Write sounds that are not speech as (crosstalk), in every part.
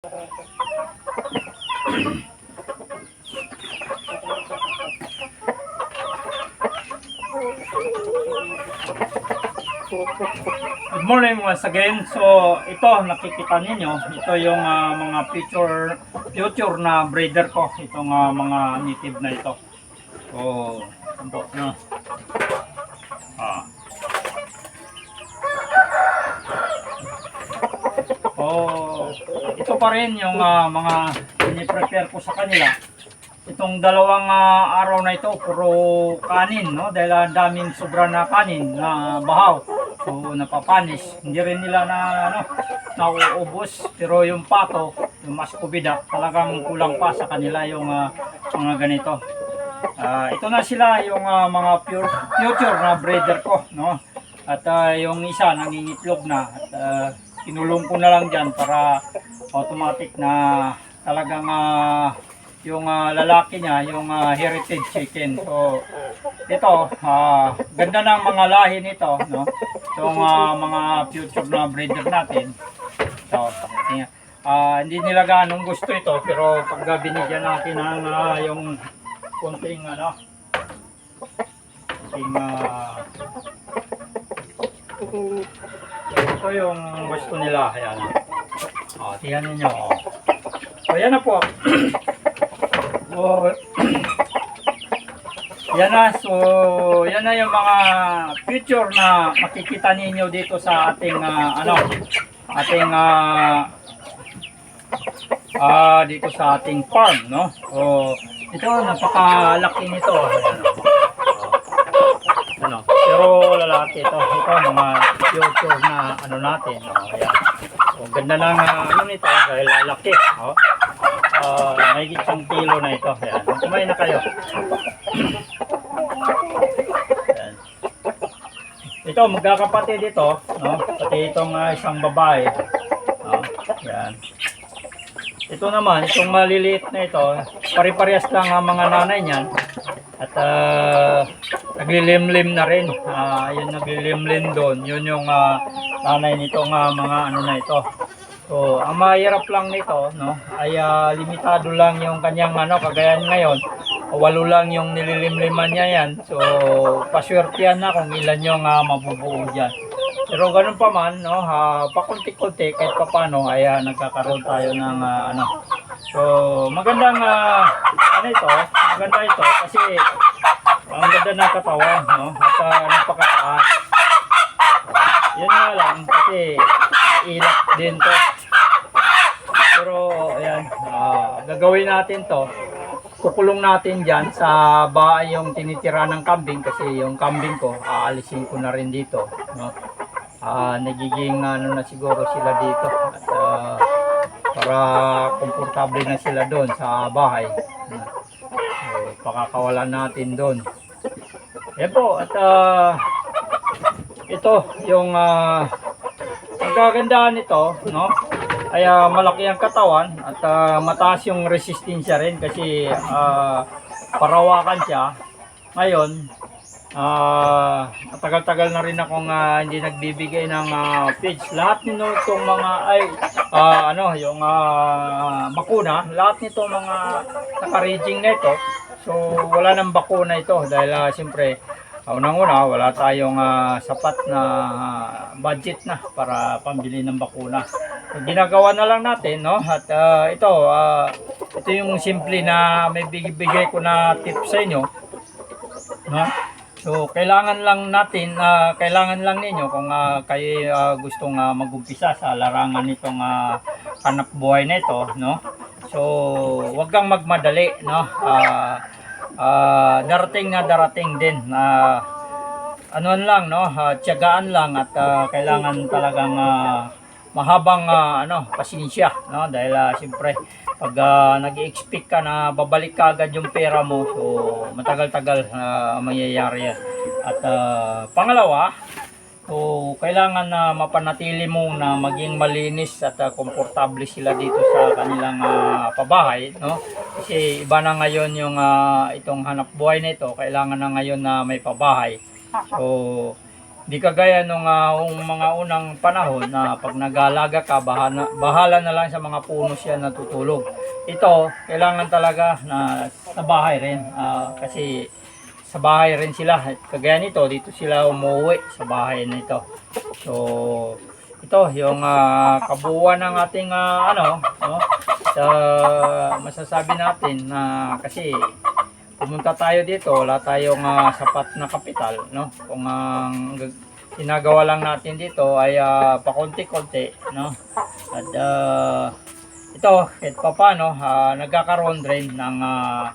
Good morning once again. So, ito nakikita ninyo, ito yung ah, mga future future na breeder ko, itong ah, mga native na ito. So, ito na. Ah. Oh, ito pa rin yung ah, mga piniprepare ko sa kanila. Itong dalawang ah, araw na ito, puro kanin, no? Dahil ang daming sobra na kanin na bahaw. So, napapanis. Hindi rin nila na, ano, nauubos. Pero yung pato, yung maskubida, talagang kulang pa sa kanila yung ah, mga ganito. Ah, ito na sila yung ah, mga pure, future na breeder ko, no? At ah, yung isa nangingitlog na. At ah, kinulong ko na lang dyan para automatic na talagang ah, yung ah, lalaki niya, yung ah, heritage chicken. So, ito, ah, ganda ng mga lahi nito, no? Itong ah, mga future na breeder natin. So. Ah, hindi nila ganong gusto ito, pero pag binigyan natin ng ah, yung konting ano, konting ah, ito yung gusto nila. Ayan. O, tingnan ninyo. O. So, yan na po. (clears throat) so, (clears throat) yan na. So, yan na yung mga picture na makikita ninyo dito sa ating, ah, ano, ating, ah, ah, dito sa ating farm, no? So, ito, napakalaki nito. Ayan, o. Ano, pero lalaki ito. Ito, mga future na ano natin. O, ayan. So, ganda ng ah, ano nito dahil lalaki. O. Uh, may isang kilo na ito. Ayan. Kumain na kayo. Ayan. Ito, magkakapatid ito. No? Pati itong ah, isang babae. No? Ayan. Ito naman, itong maliliit na ito, pare-parehas lang ang mga nanay niyan. At uh, naglilimlim na rin. Ah, yun naglilimlim doon. Yun yung ah, nanay nitong ah, mga ano na ito. So, ang mahirap lang nito, no, ay ah, limitado lang yung kanyang ano, kagayan ngayon. Walo lang yung nililimliman niya yan. So, paswertihan na kung ilan yung ah, mabubuo dyan. Pero ganun pa man, no, ha, pakunti-kunti kahit pa paano ay ah, nagkakaroon tayo ng ah, ano. So, magandang ah, ano ito, maganda ito kasi ang ganda ng katawan, no, at uh, napakataas. Kasi ilat din to. Pero, ayan, ah, gagawin natin to. Kukulong natin dyan sa bahay yung tinitira ng kambing kasi yung kambing ko, aalisin ko na rin dito. No? Ah, nagiging ano na siguro sila dito at ah, para komportable na sila doon sa bahay. So, pakakawalan natin doon. Yan po, at ah, ito yung ang kagandahan nito, no? Ay ah, malaki ang katawan at ah, mataas yung resistensya rin kasi ah, parawakan siya. Ngayon, ah, matagal-tagal na rin akong ah, hindi nagbibigay ng ah, feeds. Lahat nito itong mga ay ah, ano, yung ah, bakuna, lahat nito mga naka-raging na ito. So wala nang bakuna ito dahil ah, siyempre Uh, Unang-una, wala tayong ah, sapat na budget na para pambili ng bakuna. Ginagawa na lang natin, no? At ah, ito, ah, ito yung simple na may bigay ko na tip sa inyo. No? So, kailangan lang natin, ah, kailangan lang ninyo kung ah, kayo ah, gustong ah, mag-umpisa sa larangan nitong uh, hanap buhay na ito, no? So, wag kang magmadali, no? Ah, ah, darating na darating din na anuan lang no? Ah, tiyagaan lang at ah, kailangan talagang ah, mahabang ah, ano pasensya no? Dahil ah, siyempre pag ah, nag-expect ka na babalik ka agad yung pera mo so matagal-tagal na mangyayari yan. At ah, pangalawa So, kailangan na mapanatili mo na maging malinis at uh, komportable sila dito sa kanilang ah, pabahay, no? Kasi iba na ngayon yung ah, itong hanap buhay nito, kailangan na ngayon na may pabahay. So, Di kagaya nung yung mga unang panahon na pag nag-alaga ka, bahala, bahala na lang sa mga puno siya natutulog. Ito, kailangan talaga na sa bahay rin. ah, kasi sa bahay rin sila. Kagaya nito, dito sila umuwi sa bahay nito. So, ito yung ah, kabuuan ng ating ah, ano, no? Sa masasabi natin na kasi pumunta tayo dito, wala tayong ah, sapat na kapital, no? Kung ang gag- ginagawa lang natin dito ay ah, pakonti-konti, no? At ah, ito, kahit pa paano, ah, nagkakaroon rin ng ah,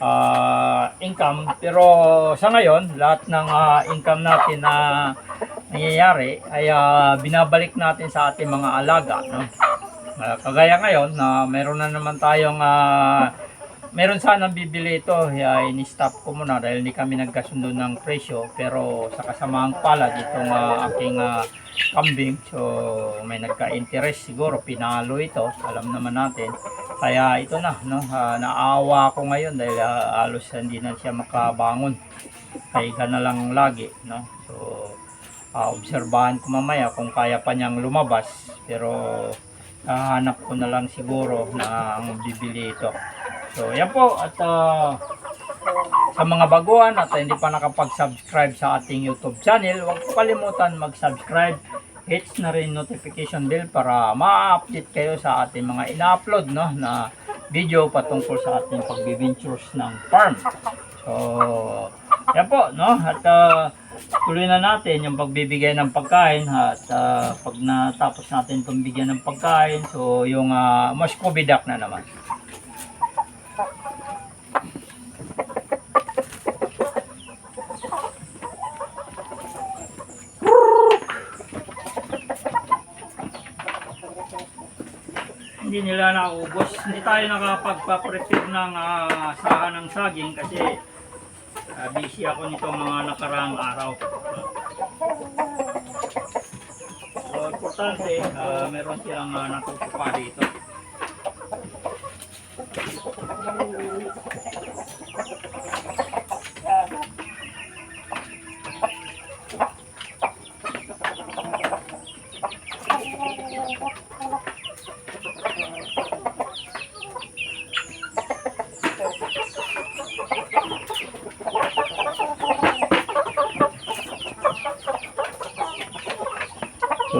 ah, income. Pero sa ngayon, lahat ng ah, income natin na nangyayari ay ah, binabalik natin sa ating mga alaga, no? Ah, kagaya ngayon na meron na naman tayong ah, meron sanang bibili ito, ay ini-stop ko muna dahil hindi kami nagkasundo ng presyo. Pero sa kasamaang palad itong ah, aking ah, kambing. So may nagka-interest siguro. Pinalo ito. Alam naman natin. Kaya ito na no? Ah, naawa ako ngayon dahil ah, halos hindi na siya makabangon. Kaya na lang lagi no? So ah, obserbahan ko mamaya kung kaya pa niyang lumabas. Pero hahanap ko na lang siguro na ang bibili ito so yan po at ah, sa mga baguhan at hindi pa nakapag-subscribe sa ating YouTube channel, huwag po kalimutan mag-subscribe. Hit na rin notification bell para ma-update kayo sa ating mga ina-upload no, na video patungkol sa ating pagbibintures ng farm. So, yan po, no? At ah, tuloy na natin yung pagbibigay ng pagkain at ah, pag natapos natin itong bigyan ng pagkain, so yung uh, Muscovy duck na naman. Nila naubos. Hindi tayo nakapagpa-prepare ng ah, saha ng saging kasi ah, busy ako nito mga nakaraang araw. So, importante, ah, meron silang uh, natutupa dito.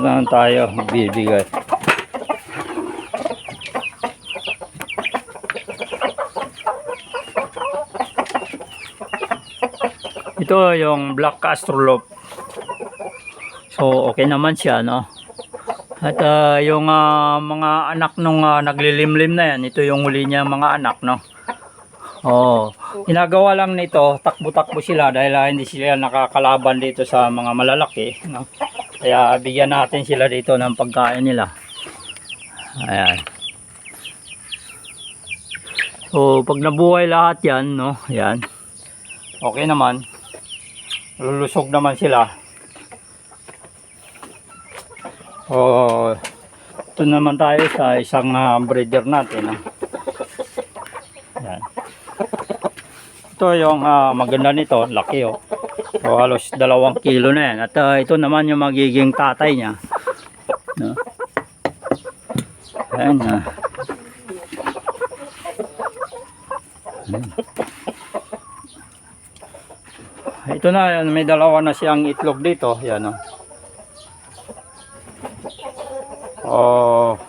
Ito na lang tayo, bibigay. Ito yung black astrolop. So, okay naman siya, no? At ah, yung ah, mga anak nung ah, naglilimlim na yan, ito yung huli niya mga anak, no? Oh, ginagawa lang nito, takbo-takbo sila dahil ah, hindi sila nakakalaban dito sa mga malalaki, no? Kaya bigyan natin sila dito ng pagkain nila. Ayan. So, pag nabuhay lahat yan, no? Ayan. Okay naman. Lulusog naman sila. Oh, ito naman tayo sa isang ah, breeder natin. ah. Ayan. Ito yung ah, maganda nito, laki oh. So, halos dalawang kilo na yan. At ah, ito naman yung magiging tatay niya. No? Ayan ah. Ayan. Ito na, yan, may dalawa na siyang itlog dito. Yan oh. Oh,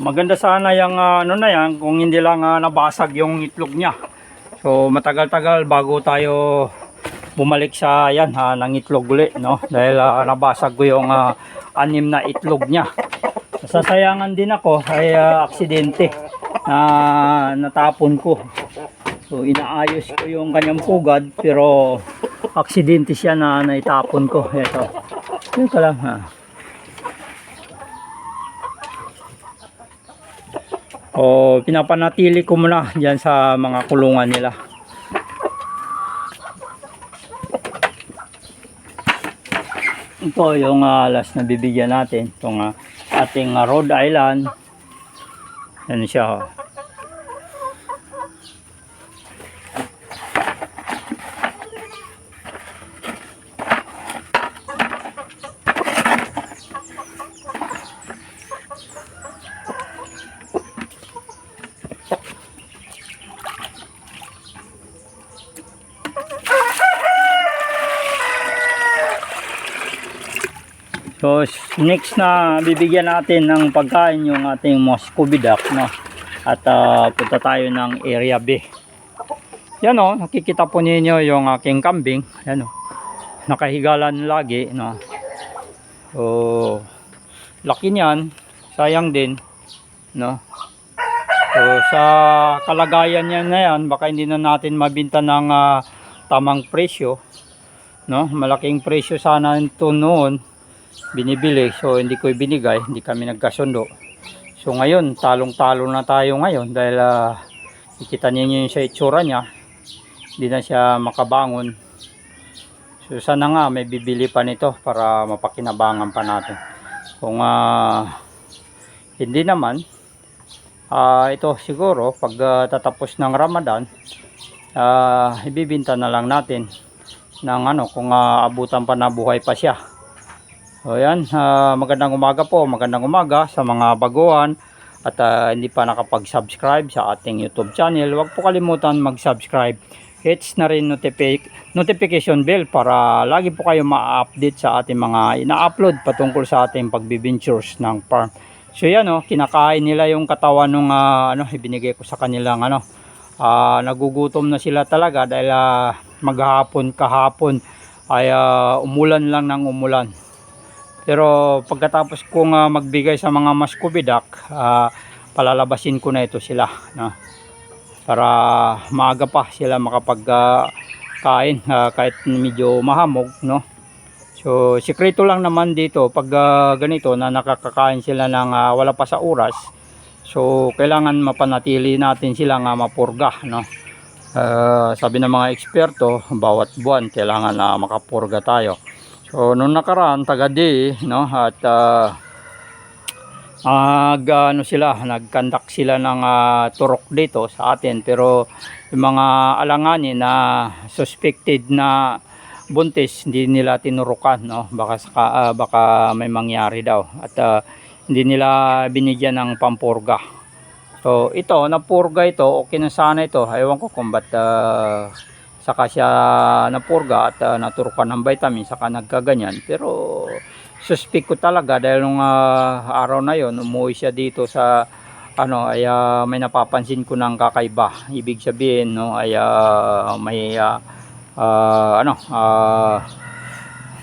maganda sana yung ah, ano na yan kung hindi lang ah, nabasag yung itlog niya. So matagal-tagal bago tayo bumalik sa yan ha, ng itlog uli, no? Dahil ah, nabasag ko yung ah, anim na itlog niya. Nasasayangan din ako ay ah, aksidente na natapon ko. So inaayos ko yung kanyang pugad pero aksidente siya na naitapon ko. Ito. Ito ka lang ha. O pinapanatili ko muna diyan sa mga kulungan nila. Ito yung ah, last na bibigyan natin. Itong ah, ating ah, Rhode Island. Yan siya. oh. So s- next na bibigyan natin ng pagkain yung ating Moscow duck no. At ah, punta tayo ng area B. Yan o, nakikita po ninyo yung aking kambing. Yan o. Nakahigalan lagi no. So laki niyan, sayang din no. So sa kalagayan niya na yan, baka hindi na natin mabinta ng ah, tamang presyo no malaking presyo sana ito noon binibili so hindi ko ibinigay hindi kami nagkasundo. So ngayon talong talo na tayo ngayon dahil uh, ikita niyo yung sa itsura niya. Hindi na siya makabangon. So sana nga may bibili pa nito para mapakinabangan pa natin. Kung ah, hindi naman ah, ito siguro pag ah, tatapos ng Ramadan ah, ibibinta na lang natin ng ano kung ah, abutan pa na buhay pa siya. So yan, ah, magandang umaga po, magandang umaga sa mga baguhan at ah, hindi pa nakapag-subscribe sa ating YouTube channel. Huwag po kalimutan mag-subscribe. Hits na rin notifi- notification bell para lagi po kayo ma-update sa ating mga ina-upload patungkol sa ating pagbibintures ng farm. So yan oh, kinakain nila yung katawan ng ano ibinigay ko sa kanilang ano. Ah, nagugutom na sila talaga dahil ah, maghapon kahapon ay ah, umulan lang ng umulan. Pero pagkatapos kong ah, magbigay sa mga maskubidak, ah, palalabasin ko na ito sila. No? Para maaga pa sila makapag ah, kain ah, kahit medyo mahamog. No? So, sikreto lang naman dito pag ah, ganito na nakakakain sila ng ah, wala pa sa oras. So, kailangan mapanatili natin sila nga mapurga. No? Ah, sabi ng mga eksperto, bawat buwan kailangan na makapurga tayo. So, nung nakaraan, taga-di, no, at ah, ag, ano sila, nagkandak sila ng ah, turok dito sa atin. Pero, yung mga alanganin na suspected na buntis, hindi nila tinurukan, no, baka, saka, ah, baka may mangyari daw. At ah, hindi nila binigyan ng pampurga. So ito, napurga ito, okay na sana ito. Ewan ko kung ba't ah, saka siya napurga at ah, naturukan ng vitamin saka nagkaganyan. Pero suspect ko talaga dahil nung ah, araw na yon umuwi siya dito sa ano ay ah, may napapansin ko ng kakaiba. Ibig sabihin no ay ah, may ah, ah, ano ah,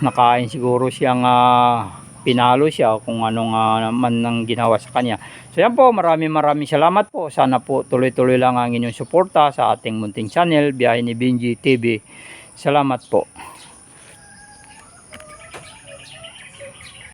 nakain siguro siyang ah, pinalo siya kung anong ah, man nang ginawa sa kanya. So yan po, maraming maraming salamat po. Sana po tuloy-tuloy lang ang inyong suporta sa ating munting channel, Biyahe ni Benji TV. Salamat po.